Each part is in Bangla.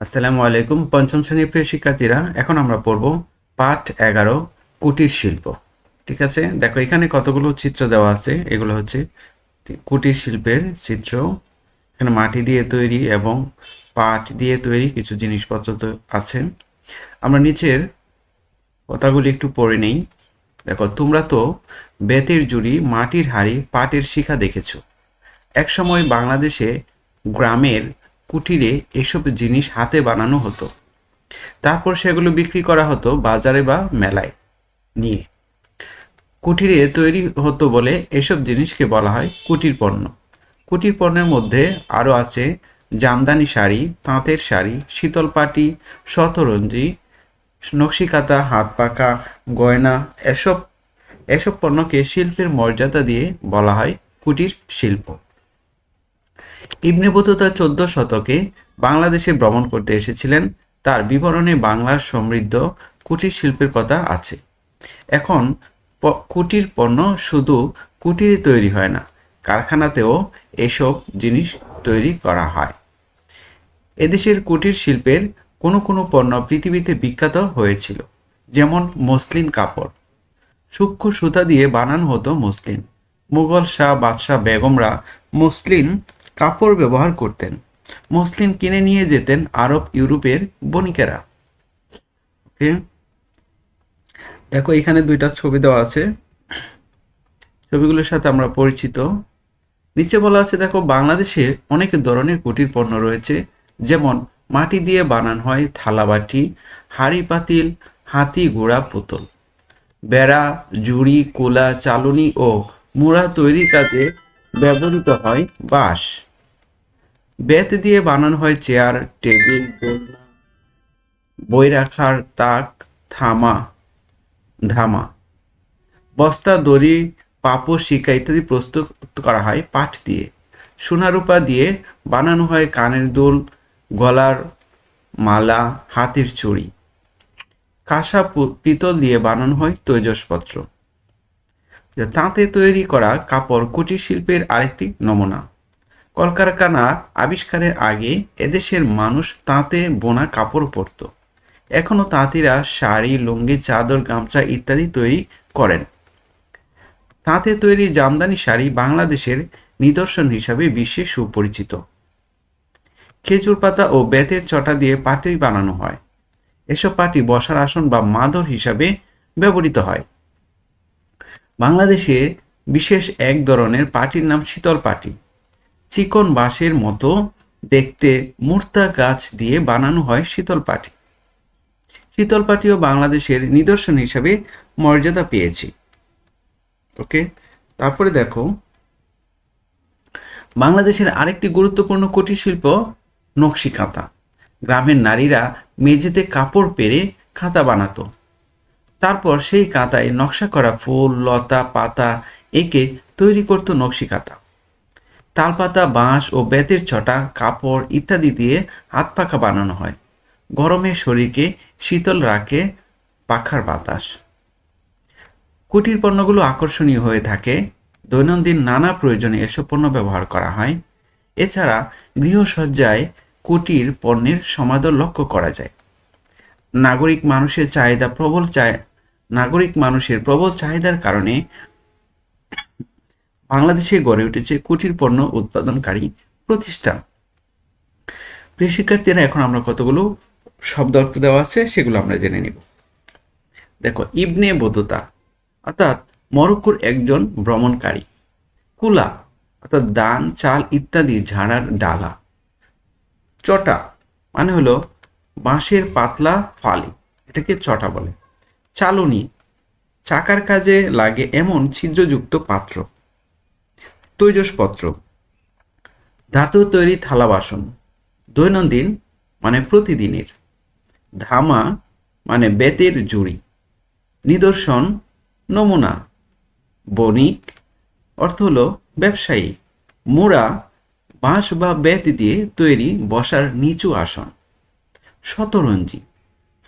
আসসালামু আলাইকুম। পঞ্চম শ্রেণির প্রিয় শিক্ষার্থীরা, এখন আমরা পড়ব পাঠ এগারো, কুটির শিল্প। ঠিক আছে? দেখো, এখানে কতগুলো চিত্র দেওয়া আছে। এগুলো হচ্ছে কুটির শিল্পের চিত্র। এখানে মাটি দিয়ে তৈরি এবং পাট দিয়ে তৈরি কিছু জিনিসপত্র তো আছে। আমরা নিচের কথাগুলি একটু পড়ে নেই। দেখো, তোমরা তো বেতের জুড়ি মাটির হাড়ি পাটের শিখা দেখেছ। একসময় বাংলাদেশে গ্রামের কুটিরে এসব জিনিস হাতে বানানো হতো। তারপর সেগুলো বিক্রি করা হতো বাজারে বা মেলায় নিয়ে। কুটিরে তৈরি হতো বলে এসব জিনিসকে বলা হয় কুটির পণ্য। কুটির পণ্যের মধ্যে আরও আছে জামদানি শাড়ি, তাঁতের শাড়ি শীতল পাটি শতরঞ্জি, নকশিকাতা হাত পাকা গয়না, এসব এসব পণ্যকে শিল্পের মর্যাদা দিয়ে বলা হয় কুটির শিল্প। ইবনে বতুতা চোদ্দ শতকে বাংলাদেশে ভ্রমণ করতে এসেছিলেন। তার বিবরণে বাংলার সমৃদ্ধ কুটির শিল্পের কথা আছে। এখন কুটির পণ্য শুধু কুটিরে তৈরি হয় না, কারখানাতেও এসব জিনিস তৈরি করা হয়। এদেশের কুটির শিল্পের কোনো কোনো পণ্য পৃথিবীতে বিখ্যাত হয়েছিল, যেমন মসলিন কাপড়। সূক্ষ্ম সুতা দিয়ে বানানো হতো মসলিন। মুঘল শাহ বাদশাহ বেগমরা মসলিন কাপড় ব্যবহার করতেন। মসলিন কিনে নিয়ে যেতেন আরব ইউরোপের বণিকেরা। ওকে দেখো, এখানে দুইটা ছবি দেওয়া আছে। ছবিগুলোর সাথে আমরা পরিচিত। নিচে বলা আছে, দেখো, বাংলাদেশে অনেক ধরনের কুটির পণ্য রয়েছে। যেমন, মাটি দিয়ে বানানো হয় থালাবাটি হাড়ি পাতিল, হাতি ঘোড়া পুতুল। বেড়া, জুড়ি, কোলা, চালনি ও মুড়া তৈরির কাজে ব্যবহৃত হয় বাঁশ। বেত দিয়ে বানানো হয় চেয়ার, টেবিল বই রাখার তাক, থামা, ধামা। বস্তা, দড়ি পাপড় শিকা ইত্যাদি প্রস্তুত করা হয় পাট দিয়ে। সোনারূপা দিয়ে বানানো হয় কানের দুল, গলার মালা, হাতের চুড়ি। কাঁসা পিতল দিয়ে বানানো হয় তৈজসপত্র। তাঁতে তৈরি করা কাপড় কুটির শিল্পের আরেকটি নমুনা। কলকারখানা আবিষ্কারের আগে এদেশের মানুষ তাঁতে বোনা কাপড় পরত। এখনও তাঁতিরা শাড়ি, লুঙ্গি, চাদর, গামছা ইত্যাদি তৈরি করেন। তাঁতে তৈরি জামদানি শাড়ি বাংলাদেশের নিদর্শন হিসাবে বিশ্বে সুপরিচিত। খেজুর পাতা ও বেতের চটা দিয়ে পাটি বানানো হয়। এসব পাটি বসার আসন বা মাদর হিসাবে ব্যবহৃত হয়। বাংলাদেশে বিশেষ এক ধরনের পাটির নাম শীতল পাটি। চিকন বাঁশের মতো দেখতে মূর্তা গাছ দিয়ে বানানো হয় শীতল পাটি। শীতল পাটিও বাংলাদেশের নিদর্শন হিসাবে মর্যাদা পেয়েছে। ওকে, তারপরে দেখো, বাংলাদেশের আরেকটি গুরুত্বপূর্ণ কুটির শিল্প নকশি কাঁথা গ্রামের নারীরা মেঝেতে কাপড় পেরে কাঁথা বানাতো। তারপর সেই কাঁথায় নকশা করা ফুল, লতা, পাতা এঁকে তৈরি করতো নকশি কাঁথা তালপাতা, বাঁশ ও বেতের ছটা, কাপড় ইত্যাদি দিয়ে হাত পাখা বানানো হয়। গরমে শরীরকে শীতল রাখে পাখার বাতাস। কুটির পণ্যগুলো আকর্ষণীয় হয়ে থাকে। দৈনন্দিন নানা প্রয়োজনে এসব পণ্য ব্যবহার করা হয়। এছাড়া গৃহসজ্জায় কুটির পণ্যের সমাদর লক্ষ্য করা যায়। নাগরিক মানুষের চাহিদা প্রবল চায় নাগরিক মানুষের প্রবল চাহিদার কারণে বাংলাদেশে গড়ে উঠেছে কুটির পণ্য উৎপাদনকারী প্রতিষ্ঠান। প্রিয় শিক্ষার্থীরা, এখন আমরা কতগুলো শব্দ অর্থ দেওয়া আছে সেগুলো আমরা জেনে নিব। দেখো, ইবনে বদুতা অর্থাৎ মরক্কোর একজন ভ্রমণকারী, কুলা, অর্থাৎ দান, চাল ইত্যাদি ঝাড়ার ডালা। চটা মানে হলো বাঁশের পাতলা ফালি, এটাকে চটা বলে। চালনি, চাকার কাজে লাগে এমন ছিদ্রযুক্ত পাত্র। তৈজসপত্র। ধাতু তৈরি থালা বাসন। দৈনন্দিন মানে প্রতিদিনের। ধামা মানে বেতের জুড়ি। নিদর্শন, নমুনা। বণিক, অর্থ হলো ব্যবসায়ী। মোড়া, বাঁশ বা বেত দিয়ে তৈরি বসার নিচু আসন। শতরঞ্জি।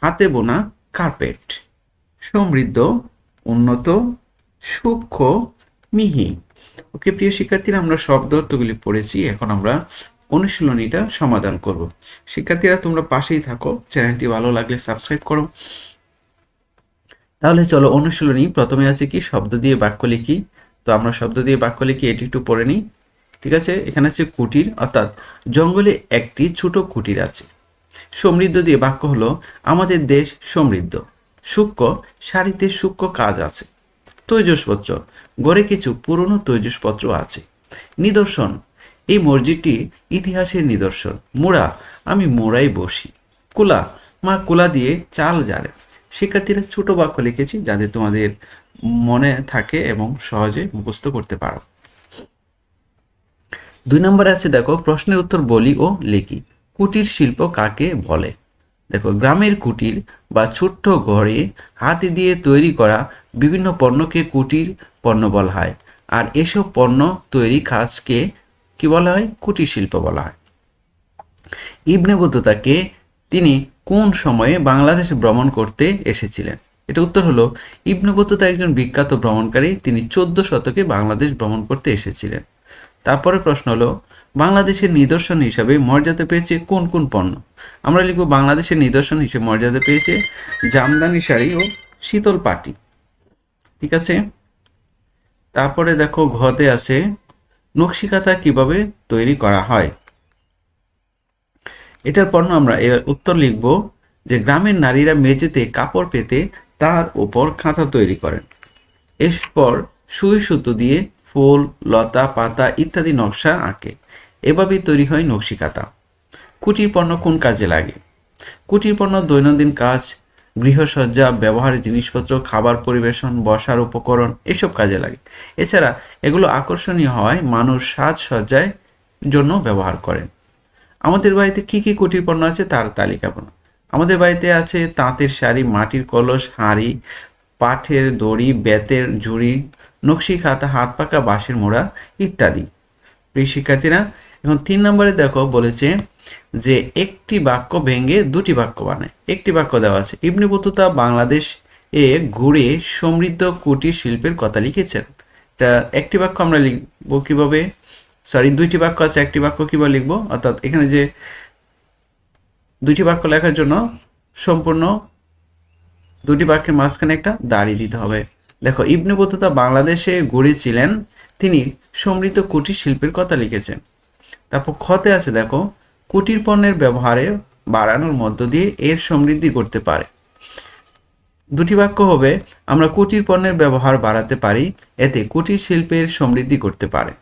হাতে বোনা কার্পেট। সমৃদ্ধ, উন্নত, সূক্ষ্ম মিহি। ওকে প্রিয় শিক্ষার্থীরা, আমরা শব্দ অর্থগুলি পড়েছি। এখন আমরা অনুশীলনীটা সমাধান করব। শিক্ষার্থীরা, তোমরা পাশেই থাকো। চ্যানেলটি ভালো লাগলে সাবস্ক্রাইব করো। তাহলে চলো অনুশীলনী। প্রথমে আছে কি? শব্দ দিয়ে বাক্য লিখি। তো আমরা শব্দ দিয়ে বাক্য লিখি, এটি একটু পড়ে নিই। ঠিক আছে? এখানে আছে কুটির, অর্থাৎ জঙ্গলে একটি ছোট কুটির আছে। সমৃদ্ধ দিয়ে বাক্য হলো, আমাদের দেশ সমৃদ্ধ। সূক্ষ্ম, সারিতে সূক্ষ্ম কাজ আছে। তৈজসপত্র। গড়ে কিছু পুরনো তৈজসপত্র আছে। নিদর্শন। এই মসজিদটি ইতিহাসের নিদর্শন। মোড়া, আমি মোড়াই বসি। কুলা, মা কুলা দিয়ে চাল জারে। শিক্ষার্থীরা ছোট বাক্য লিখেছি যাতে তোমাদের মনে থাকে এবং সহজে মুখস্থ করতে পারো। দুই নম্বরে আছে দেখো, প্রশ্নের উত্তর বলি ও লিখি। কুটির শিল্প কাকে বলে? দেখো, গ্রামের কুটির বা ছোট্ট ঘরে হাতে দিয়ে তৈরি করা বিভিন্ন পণ্যকে কুটির পণ্য বলা হয়। আর এসব পণ্য তৈরি কাজকে কি বলা হয়? কুটির শিল্প বলা হয়। ইবনে বতুতাকে তিনি কোন সময়ে বাংলাদেশ ভ্রমণ করতে এসেছিলেন? এটা উত্তর হলো ইবনে বতুতা একজন বিখ্যাত ভ্রমণকারী, তিনি চোদ্দ শতকে বাংলাদেশ ভ্রমণ করতে এসেছিলেন। তারপরে প্রশ্ন হলো, বাংলাদেশের নিদর্শন হিসাবে মর্যাদা পেয়েছে কোন কোন পণ্য? আমরা লিখব বাংলাদেশের নিদর্শন হিসেবে মর্যাদা পেয়েছে জামদানি শাড়ি ও শীতল পাটি। ঠিক আছে? তারপরে দেখো, ঘতে আছে নকশিকাতা কীভাবে তৈরি করা হয়? এটার পণ্য আমরা এবার উত্তর লিখব যে, গ্রামের নারীরা মেঝেতে কাপড় পেতে তার উপর খাতা তৈরি করেন। এরপর সুই সুতো দিয়ে ফুল, লতা, পাতা ইত্যাদি নকশা আঁকে। এভাবেই তৈরি হয় নকশিকাতা। কুটির পণ্য কোন কাজে লাগে? কুটির পণ্য দৈনন্দিন কাজ, গৃহসজ্জা, ব্যবহারের জিনিসপত্র, খাবার পরিবেশন, বসার উপকরণ, এসব কাজে লাগে। এছাড়া এগুলো আকর্ষণীয় হয় মানুষ সাজসজ্জায় জন্য ব্যবহার করেন। আমাদের বাড়িতে কি কি কুটির পণ্য আছে তার তালিকা বানাও আমাদের বাড়িতে আছে তাঁতের শাড়ি, মাটির কলস, হাঁড়ি পাঠের দড়ি, বেতের ঝুড়ি নকশি, খাতা, হাত পাকা, বাঁশের মোড়া ইত্যাদি। প্রিয় শিক্ষার্থীরা, এখন তিন নম্বরে দেখো বলেছে যে একটি বাক্য ভেঙে দুটি বাক্য বানায়। একটি বাক্য দেওয়া আছে, ইবনে বতুতা বাংলাদেশ এ ঘুরে সমৃদ্ধ কুটির শিল্পের কথা লিখেছেন। তা একটি বাক্য আমরা লিখব কীভাবে? সরি দুইটি বাক্য আছে, একটি বাক্য কীভাবে লিখব? অর্থাৎ এখানে যে দুইটি বাক্য লেখার জন্য সম্পূর্ণ দুটি বাক্যের মাঝখানে একটা দাড়ি দিতে হবে। দেখো, ইবনে বতুতা বাংলাদেশে ঘুরেছিলেন তিনি সমৃদ্ধ কুটির শিল্পের কথা লিখেছেন। তারপর ক্ষতে আছে, দেখো, কুটির পণ্যের ব্যবহারে বাড়ানোর মধ্য দিয়ে এর সমৃদ্ধি করতে পারে। দুটি বাক্য হবে, আমরা কুটির পণ্যের ব্যবহার বাড়াতে পারি, এতে কুটির শিল্পের সমৃদ্ধি করতে পারে।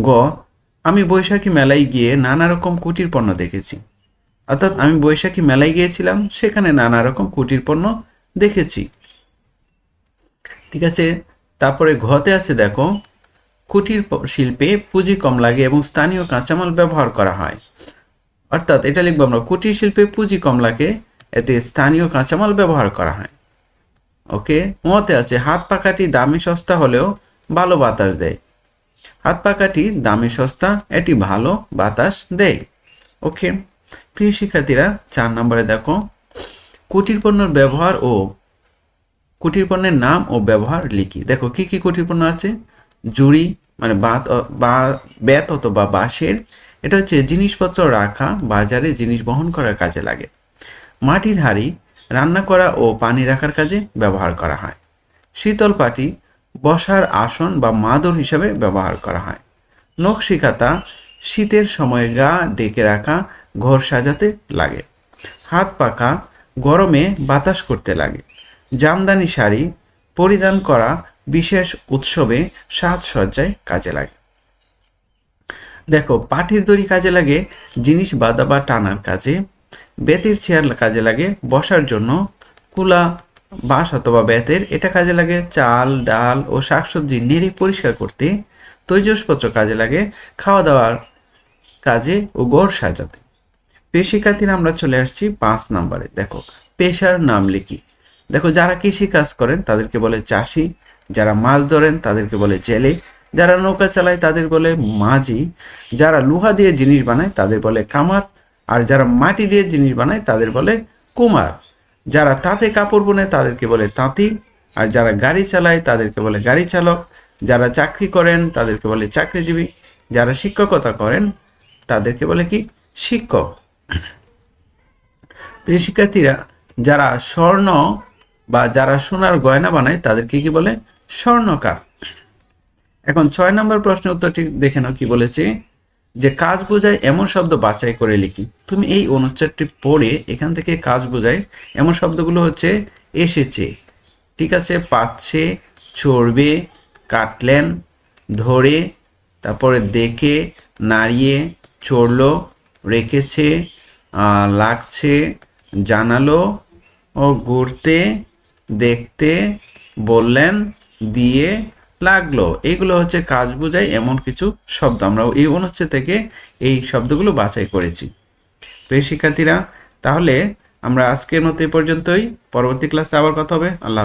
গ, আমি বৈশাখী মেলায় গিয়ে নানা রকম কুটির পণ্য দেখেছি। অর্থাৎ আমি বৈশাখী মেলায় গিয়েছিলাম, সেখানে নানা রকম কুটির পণ্য দেখেছি। ঠিক আছে? তারপরে ঘতে আছে দেখো, কুটির শিল্পে পুঁজি কম লাগে এবং স্থানীয় কাঁচামাল ব্যবহার করা হয়। অর্থাৎ এটা লিখব আমরা, কুটির শিল্পে পুঁজি কম লাগে, এতে স্থানীয় কাঁচামাল ব্যবহার করা হয়। ওকে? মতে আছে, হাত পাখাটি দামি সস্তা হলেও ভালো বাতাস দেয়। হাত পাখাটি দামি সস্তা, এটি ভালো বাতাস দেয়। ওকে? প্রিয় শিক্ষার্থীরা, চার নম্বরে দেখো, কুটির পণ্যের ব্যবহার ও কুটির পণ্যের নাম ও ব্যবহার লিখি। দেখো, কি কি কুটির পণ্য আছে? জুড়ি মানে বাত বা, বেত অথবা বাঁশের। এটা হচ্ছে জিনিসপত্র রাখা, বাজারে জিনিস বহন করার কাজে লাগে। মাটির হাঁড়ি, রান্না করা ও পানি রাখার কাজে ব্যবহার করা হয়। শীতল পাটি, বসার আসন বা মাদর হিসাবে ব্যবহার করা হয়। নকশিকাতা শীতের সময় গা ডেকে রাখা, ঘর সাজাতে লাগে। হাত পাকা গরমে বাতাস করতে লাগে। জামদানি শাড়ি পরিধান করা বিশেষ উৎসবে সাজসজ্জায় কাজে লাগে। দেখো, পাটির দড়ি কাজে লাগে, জিনিস বাঁধা বা টানার কাজে, বেতের চেয়ার কাজে লাগে, বসার জন্য কুলা, বাঁশ অথবা বেতের, এটা কাজে লাগে, চাল, ডাল ও শাকসবজি নেড়ে পরিষ্কার করতে, তৈজসপত্র কাজে লাগে খাওয়া দাওয়ার কাজে ও গড় সাজাতে। পেশিকাতির আমরা চলে আসছি পাঁচ নম্বরে। দেখো, পেশার নাম লিখি। দেখো, যারা কৃষি কাজ করেন, তাদেরকে বলে চাষি। যারা মাছ ধরেন, তাদেরকে বলে জেলে। যারা নৌকা চালায়, তাদের বলে মাঝি। যারা লোহা দিয়ে জিনিস বানায়, তাদের বলে কামার। আর যারা মাটি দিয়ে জিনিস বানায়, তাদের বলে কুমার। যারা তাঁতে কাপড় বোনে, তাদেরকে বলে তাঁতি। আর যারা গাড়ি চালায়, তাদেরকে বলে গাড়ি চালক। যারা চাকরি করেন, তাদেরকে বলে চাকরিজীবী। যারা শিক্ষকতা করেন, তাদেরকে বলে কি? শিক্ষক। প্রিয় শিক্ষার্থীরা, যারা স্বর্ণ বা যারা সোনার গয়না বানায়, তাদেরকে কি বলে? স্বর্ণকার। এখন ছয় নম্বর প্রশ্নের উত্তরটি দেখে নাও, কি বলেছে? যে কাজ বোঝায় এমন শব্দ বাছাই করে লিখি। তুমি এই অনুচ্ছেদটি পড়ে এখান থেকে কাজ বোঝায় এমন শব্দগুলো হচ্ছে এসেছে। ঠিক আছে, পাচ্ছে, চড়বে, কাটলেন, ধরে, তারপরে দেখে, নাড়িয়ে, চড়লো, রেখেছে লাগছে, জানালো, ও ঘুরতে দেখতে, বললেন, দিয়ে লাগল। এগুলো হচ্ছে কাজ বোঝায় এমন কিছু শব্দ। আমরা এই অনুচ্ছেদ থেকে এই শব্দগুলো বাছাই করেছি। প্রিয় শিক্ষার্থীরা, তাহলে আমরা আজকের মতো এই পর্যন্তই। পরবর্তী ক্লাসে আবার কথা হবে। আল্লাহ